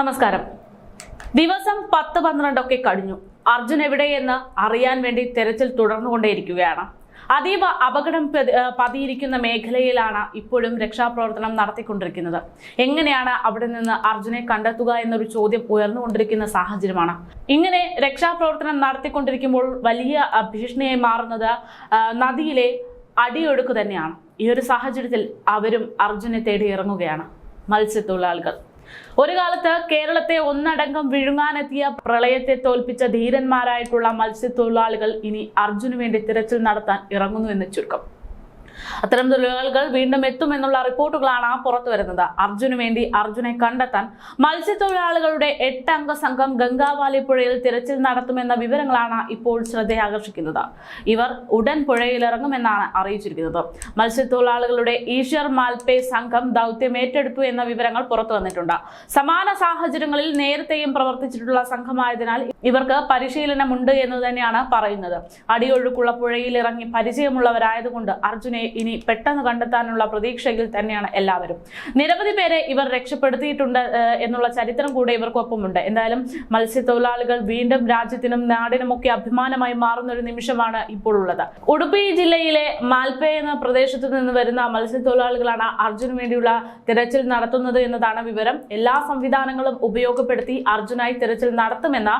നമസ്കാരം. ദിവസം പത്ത് പന്ത്രണ്ടൊക്കെ കഴിഞ്ഞു. അർജുൻ എവിടെയെന്ന് അറിയാൻ വേണ്ടി തെരച്ചിൽ തുടർന്നുകൊണ്ടേയിരിക്കുകയാണ്. അതീവ അപകടം പതിയിരിക്കുന്ന മേഖലയിലാണ് ഇപ്പോഴും രക്ഷാപ്രവർത്തനം നടത്തിക്കൊണ്ടിരിക്കുന്നത്. എങ്ങനെയാണ് അവിടെ നിന്ന് അർജുനെ കണ്ടെത്തുക എന്നൊരു ചോദ്യം ഉയർന്നുകൊണ്ടിരിക്കുന്ന സാഹചര്യമാണ്. ഇങ്ങനെ രക്ഷാപ്രവർത്തനം നടത്തിക്കൊണ്ടിരിക്കുമ്പോൾ വലിയ ഭീഷണിയായി മാറുന്നത് നദിയിലെ അടിയൊഴുക്ക് തന്നെയാണ്. ഈ ഒരു സാഹചര്യത്തിൽ അവരും അർജുനെ തേടി ഇറങ്ങുകയാണ് മത്സ്യത്തൊഴിലാളികൾ. ഒരു കാലത്ത് കേരളത്തെ ഒന്നടങ്കം വിഴുങ്ങാനെത്തിയ പ്രളയത്തെ തോൽപ്പിച്ച ധീരന്മാരായിട്ടുള്ള മത്സ്യത്തൊഴിലാളികൾ ഇനി അർജുന് വേണ്ടി തിരച്ചിൽ നടത്താൻ ഇറങ്ങുന്നു എന്ന് ചുരുക്കം. അത്തരം തൊഴിലാളികൾ വീണ്ടും എത്തുമെന്നുള്ള റിപ്പോർട്ടുകളാണ് പുറത്തു വരുന്നത്. അർജുന് വേണ്ടി അർജുനെ കണ്ടെത്താൻ മത്സ്യത്തൊഴിലാളികളുടെ എട്ടംഗ സംഘം ഗംഗാവാലി പുഴയിൽ തിരച്ചിൽ നടത്തുമെന്ന വിവരങ്ങളാണ് ഇപ്പോൾ ശ്രദ്ധയാകർഷിക്കുന്നത്. ഇവർ ഉടൻ പുഴയിലിറങ്ങുമെന്നാണ് അറിയിച്ചിരിക്കുന്നത്. മത്സ്യത്തൊഴിലാളികളുടെ ഈശ്വർ മാൽപേ സംഘം ദൗത്യം ഏറ്റെടുത്തു എന്ന വിവരങ്ങൾ പുറത്തു വന്നിട്ടുണ്ട്. സമാന സാഹചര്യങ്ങളിൽ നേരത്തെയും പ്രവർത്തിച്ചിട്ടുള്ള സംഘമായതിനാൽ ഇവർക്ക് പരിശീലനമുണ്ട് എന്ന് തന്നെയാണ് പറയുന്നത്. അടിയൊഴുക്കുള്ള പുഴയിൽ ഇറങ്ങി പരിചയമുള്ളവരായതുകൊണ്ട് അർജുനെ ഇനി പെട്ടെന്ന് കണ്ടെത്താനുള്ള പ്രതീക്ഷയിൽ തന്നെയാണ് എല്ലാവരും. നിരവധി പേരെ ഇവർ രക്ഷപ്പെടുത്തിയിട്ടുണ്ട് എന്നുള്ള ചരിത്രം കൂടെ ഇവർക്കൊപ്പമുണ്ട്. എന്തായാലും മത്സ്യത്തൊഴിലാളികൾ വീണ്ടും രാജ്യത്തിനും നാടിനുമൊക്കെ അഭിമാനമായി മാറുന്ന ഒരു നിമിഷമാണ് ഇപ്പോൾ ഉള്ളത്. ഉടുപ്പി ജില്ലയിലെ മാൽപേ എന്ന പ്രദേശത്തു നിന്ന് വരുന്ന മത്സ്യത്തൊഴിലാളികളാണ് അർജുന് വേണ്ടിയുള്ള തിരച്ചിൽ നടത്തുന്നത് എന്നതാണ് വിവരം. എല്ലാ സംവിധാനങ്ങളും ഉപയോഗപ്പെടുത്തി അർജുനായി തിരച്ചിൽ നടത്തുമെന്ന്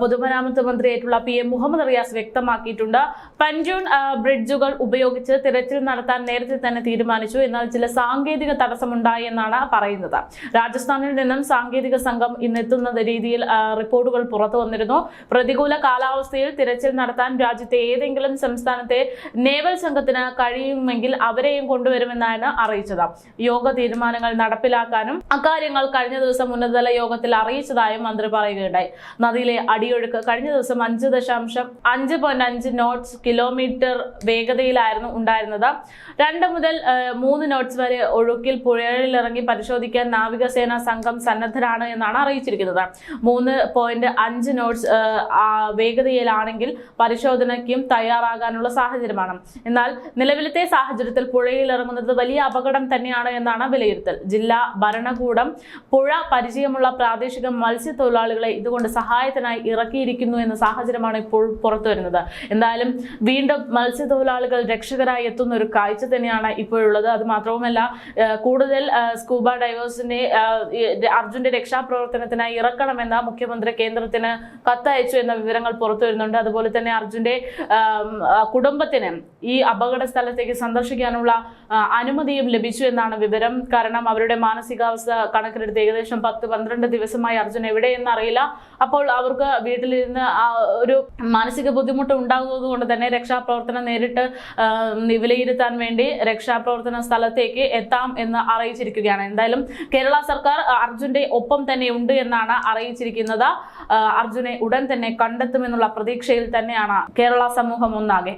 പൊതുമരാമത്ത് മന്ത്രിയായിട്ടുള്ള പി എം മുഹമ്മദ് റിയാസ് വ്യക്തമാക്കിയിട്ടുണ്ട്. പഞ്ചൂൺ ബ്രിഡ്ജുകൾ ഉപയോഗിച്ച് തിരച്ചിൽ നടത്താൻ നേരത്തെ തന്നെ തീരുമാനിച്ചു. എന്നാൽ ചില സാങ്കേതിക തടസ്സമുണ്ടായി എന്നാണ് പറയുന്നത്. രാജസ്ഥാനിൽ നിന്നും സാങ്കേതിക സംഘം ഇന്നെത്തുന്ന രീതിയിൽ റിപ്പോർട്ടുകൾ പുറത്തു വന്നിരുന്നു. പ്രതികൂല കാലാവസ്ഥയിൽ തിരച്ചിൽ നടത്താൻ രാജ്യത്തെ ഏതെങ്കിലും സംസ്ഥാനത്തെ നേവൽ സംഘത്തിന് കഴിയുമെങ്കിൽ അവരെയും കൊണ്ടുവരുമെന്നാണ് അറിയിച്ചത്. യോഗ തീരുമാനങ്ങൾ നടപ്പിലാക്കാനും അക്കാര്യങ്ങൾ കഴിഞ്ഞ ദിവസം ഉന്നതതല യോഗത്തിൽ അറിയിച്ചതായും മന്ത്രി പറയുകയുണ്ടായി. നദിയിലെ അടിയൊഴുക്ക് കഴിഞ്ഞ ദിവസം അഞ്ച് ദശാംശം അഞ്ച് പോയിന്റ് അഞ്ച് നോട്ട്സ് കിലോമീറ്റർ വേഗതയിലായിരുന്നു ഉണ്ടായിരുന്നത്. രണ്ട് മുതൽ മൂന്ന് നോട്ട്സ് വരെ ഒഴുക്കിൽ പുഴയിൽ ഇറങ്ങി പരിശോധിക്കാൻ നാവികസേന സംഘം സന്നദ്ധരാണ് എന്നാണ് അറിയിച്ചിരിക്കുന്നത്. മൂന്ന് പോയിന്റ് അഞ്ച് നോട്ട്സ് വേഗതയിലാണെങ്കിൽ പരിശോധനയ്ക്കും തയ്യാറാകാനുള്ള സാഹചര്യമാണ്. എന്നാൽ നിലവിലത്തെ സാഹചര്യത്തിൽ പുഴയിൽ ഇറങ്ങുന്നത് വലിയ അപകടം തന്നെയാണ് എന്നാണ് വിലയിരുത്തൽ. ജില്ലാ ഭരണകൂടം പുഴ പരിചയമുള്ള പ്രാദേശിക മത്സ്യത്തൊഴിലാളികളെ ഇതുകൊണ്ട് സഹായത്തിനായി ഇറക്കിയിരിക്കുന്നു എന്ന സാഹചര്യമാണ് ഇപ്പോൾ പുറത്തു വരുന്നത് എന്തായാലും വീണ്ടും മത്സ്യത്തൊഴിലാളികൾ രക്ഷകരായി എത്തുന്ന ഒരു കാഴ്ച തന്നെയാണ് ഇപ്പോഴുള്ളത്. അത് മാത്രവുമല്ല കൂടുതൽ സ്കൂബ ഡൈവേഴ്സിനെ ആ, അർജുന്റെ രക്ഷാപ്രവർത്തനത്തിനായി ഇറക്കണമെന്ന മുഖ്യമന്ത്രി കേന്ദ്രത്തിന് കത്തയച്ചു എന്ന വിവരങ്ങൾ പുറത്തു വരുന്നുണ്ട്. അതുപോലെ തന്നെ അർജുന്റെ കുടുംബത്തിന് ഈ അപകട സ്ഥലത്തേക്ക് സന്ദർശിക്കാനുള്ള അനുമതിയും ലഭിച്ചു എന്നാണ് വിവരം. കാരണം അവരുടെ മാനസികാവസ്ഥ കണക്കിലെടുത്ത് ഏകദേശം പത്ത് പന്ത്രണ്ട് ദിവസമായി അർജുൻ എവിടെയെന്ന് അറിയില്ല. അപ്പോൾ അവർക്ക് വീട്ടിലിരുന്ന് ഒരു മാനസിക ബുദ്ധിമുട്ട് ഉണ്ടാകുന്നത് കൊണ്ട് തന്നെ രക്ഷാപ്രവർത്തനം നേരിട്ട് ആ, വിലയിരുത്താൻ വേണ്ടി രക്ഷാപ്രവർത്തന സ്ഥലത്തേക്ക് എത്താം എന്ന് അറിയിച്ചിരിക്കുകയാണ്. എന്തായാലും കേരള സർക്കാർ അർജുന്റെ ഒപ്പം തന്നെ ഉണ്ട് എന്നാണ് അറിയിച്ചിരിക്കുന്നത്. അർജുനെ ഉടൻ തന്നെ കണ്ടെത്തുമെന്നുള്ള പ്രതീക്ഷയിൽ തന്നെയാണ് കേരള സമൂഹം ഒന്നാകെ.